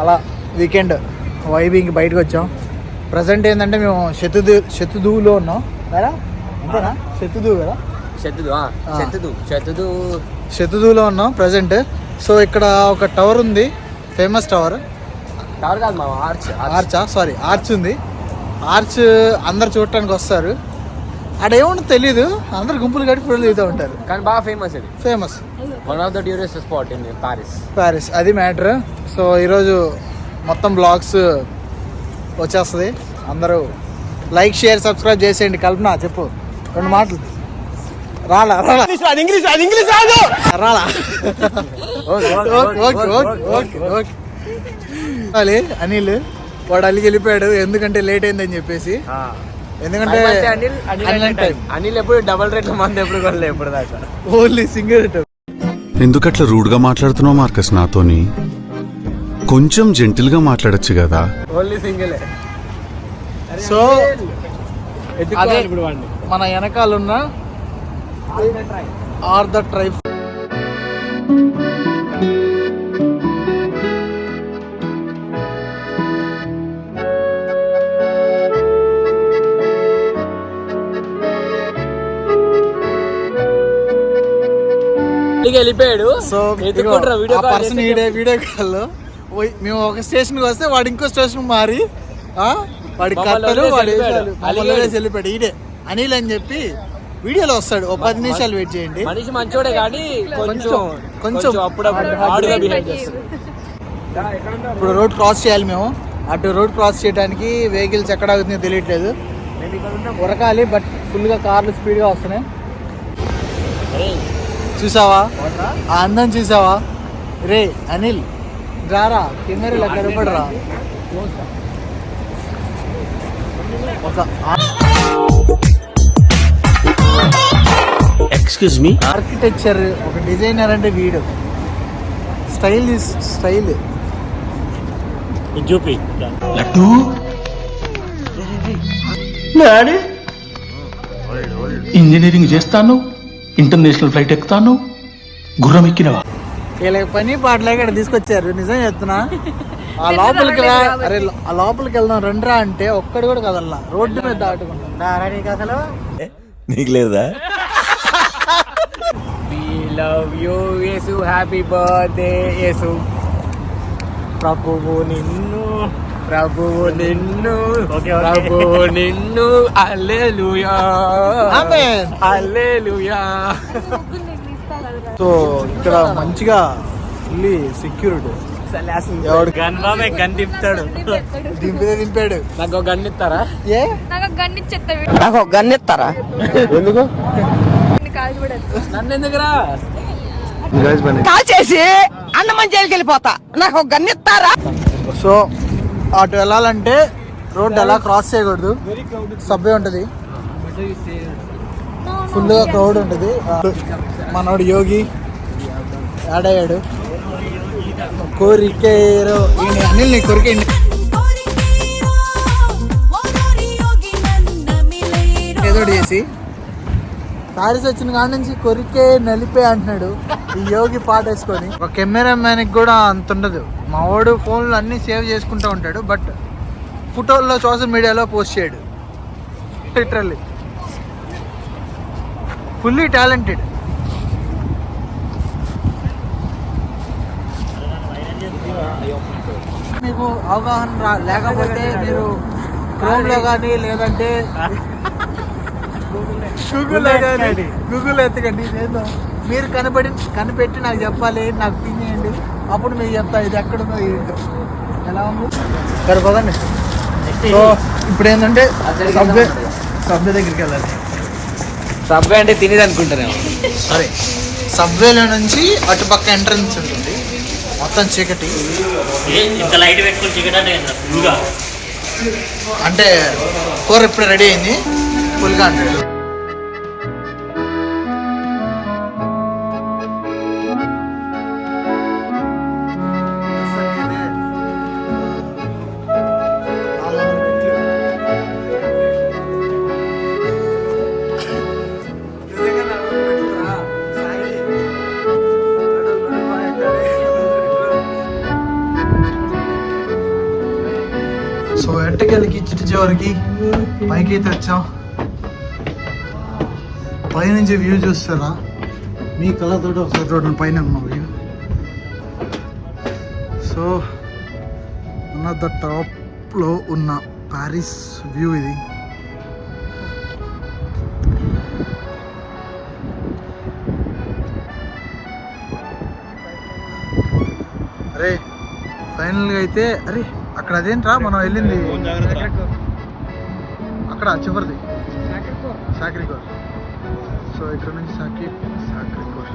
అలా weekend vibing బయటకు వచ్చాం. ప్రజెంట్ ఏంటంటే మేము శతుదు శతుదువులో ఉన్నాం. కదా అంతేనా? శతుదువు కదా. చెత్తదు చెత్తదు శతుదువులో ఉన్నాం ప్రజెంట్ సో ఇక్కడ ఒక టవర్ ఉంది. ఫేమస్ టవర్ టవర్ కాదు మా ఆర్చ్ ఆర్చా సారీ ఆర్చ్ ఉంది. ఆర్చ్ అందరు చూడటానికి వస్తారు. ఆడ ఏముండో తెలీదు. అందరు గుంపులు కట్టి ఫోటోలు దిగుతూ ఉంటారు. కానీ బాగా ఫేమస్ అది famous one of the tourist spot in Paris Paris అది మ్యాటర్ సో ఈరోజు మొత్తం బ్లాగ్స్ వచ్చేస్తుంది. అందరూ లైక్ షేర్ సబ్స్క్రైబ్ చేసేయండి. కల్పన చెప్పు. రెండు మాటలు. రాలా రాలా. ఇంగ్లీష్ అది ఇంగ్లీష్ రాదు రాలా. Okay okay okay okay okay అలే అనిల్ వాడు అలిగి వెళ్ళిపోయాడు. ఎందుకంటే లేట్ అయిందని చెప్పేసి. ఎందుకంటే అనిల్ ఎప్పుడు డబల్ రేట్ల మంది ఎప్పుడు కొనలే ఎప్పుడు దాకా? ఓన్లీ సింగిల్ ఎందుకట్లా రూడ్గా మాట్లాడుతున్నావు మార్కస్ నాతోని? కొంచెం జెంటిల్గా మాట్లాడొచ్చు కదా. ఓన్లీ సింగిల్ సో అదే మన వెనకాలన్న ఆర్ ద ట్రైబ్ వెళ్ళిపోయాడు. So video call person video call మేము ఒక స్టేషన్కి వస్తే వాడు ఇంకో స్టేషన్ మారి ఆ, వాడి కట్టలు వాడి వెళ్ళిపోయాడు. ఈడే. అనిల్ అని చెప్పి వీడియోలో వస్తాడు. ఒక పది నిమిషాలు వెయిట్ చేయండి. మనిషి మంచోడే కానీ కొంచెం కొంచెం- అప్పుడప్పుడు ఇప్పుడు రోడ్ క్రాస్ చేయాలి మేము. అటు రోడ్ క్రాస్ చేయడానికి వెహికల్స్ ఎక్కడ అవుతుందో తెలియట్లేదు. ఉరకాలి బట్ ఫుల్గా కార్లు స్పీడ్గా వస్తున్నాయి. చూసావా? ఆ అందం చూసావా? రే అనిల్ రారా కెమెరాలో కనపడరా ఒక ఎక్స్క్యూజ్ మీ ఆర్కిటెక్చర్ ఒక డిజైనర్ అంటే వీడు. Style style. చూపి లడ్డు? డాడీ? ఇంజనీరింగ్ చేస్తాను. ఇంటర్నేషనల్ ఫ్లైట్ ఎక్కుతాను గుర్రం ఎక్కినవా వీళ్ళకి పని పాటలే ఇక్కడ తీసుకొచ్చారు నిజం చెప్తున్నా. ఆ లోపలికి రా అరే ఆ లోపలికి వెళ్దాం రండిరా అంటే ఒక్కడు కూడా కదల్లా. రోడ్డు మీద దాటుకుంటాం. అసలు? నీకు లేదా? We love you Yesu happy birthday Yesu ప్రభువు నిన్ను ప్రభువు నిన్ను ప్రభువు నిన్ను అల్లెలుయా. ఆమేన్. అల్లెలుయా. సో ఇక్కడ మంచిగా ఫుల్లీ సెక్యూరిటీ ఎవడు గన్ బాబే గన్ తిప్పుతాడు. దింపితే దింపాడు. నాకు గన్ ఇస్తారా? ఏ? నాకు గన్ని చెత్త నాకు గన్ ఇస్తారా? ఎందుకు? నన్ను ఎందుకురా? కాల్ చేసి అన్నమని జైలుకి వెళ్ళిపోతా నాకు ఒక గన్ను ఇస్తారా? సో అటు వెళ్ళాలంటే రోడ్డు ఎలా క్రాస్ చేయకూడదు. సబ్వే ఉంటుంది. ఫుల్గా క్రౌడ్ ఉంటుంది. మనోడు యోగి యాడ్ అయ్యాడు. కోరికేరో అనిల్ నీ కొరికేయండి ఏదో ఒకటి చేసి. ప్యారిస్ వచ్చిన కాడ నుంచి కొరికే నలిపే అంటున్నాడు ఈ యోగి పాట వేసుకొని ఒక కెమెరా మ్యాన్కి కూడా అంత ఉండదు. మా వాడు ఫోన్లో అన్ని సేవ్ చేసుకుంటూ ఉంటాడు బట్ ఫోటోల్లో సోషల్ మీడియాలో పోస్ట్ చేయడు. లిటరల్లీ ఫుల్లీ టాలెంటెడ్ మీకు అవగాహన లేకపోతే మీరు క్రోమ్లో కానీ లేదంటే గూగుల్లో కానీ గూగుల్ ఎత్తకండి. ఇదేందో? మీరు కనపడి కనిపెట్టి నాకు చెప్పాలి నాకు పిన్ చేయండి. అప్పుడు మీకు చెప్తా ఇది ఎక్కడుందో ఏంటో. ఎలా ఉంది? సరే పదండి. సో ఇప్పుడు ఏంటంటే సబ్వే సబ్వే దగ్గరికి వెళ్ళాలి. సబ్వే అంటే తినేది అనుకుంటారేమో. సరే. సబ్వేలో నుంచి అటుపక్క ఎంట్రన్స్ ఉంటుంది. మొత్తం చీకటి. అంటే కూర ఇప్పుడు రెడీ అయింది. പുൽക്കാട്ട് సో ఎట్టకెళ్ళకి చిట్టిచే వరకు పైకి అయితే వచ్చాం పైనుంచి వ్యూ చూస్తారా? మీ కళ్ళతో ఒకసారి చూడండి పైన ఉన్న వ్యూ సో ఉన్న ద టాప్లో ఉన్న ప్యారిస్ వ్యూ ఇది. అరే ఫైనల్గా అయితే అరే అక్కడ అదేంట్రా? మనం వెళ్ళింది? అక్కడ చివరిది. సాక్రికోర్ సో ఇక్కడ నుంచి సాకి సాక్రికోర్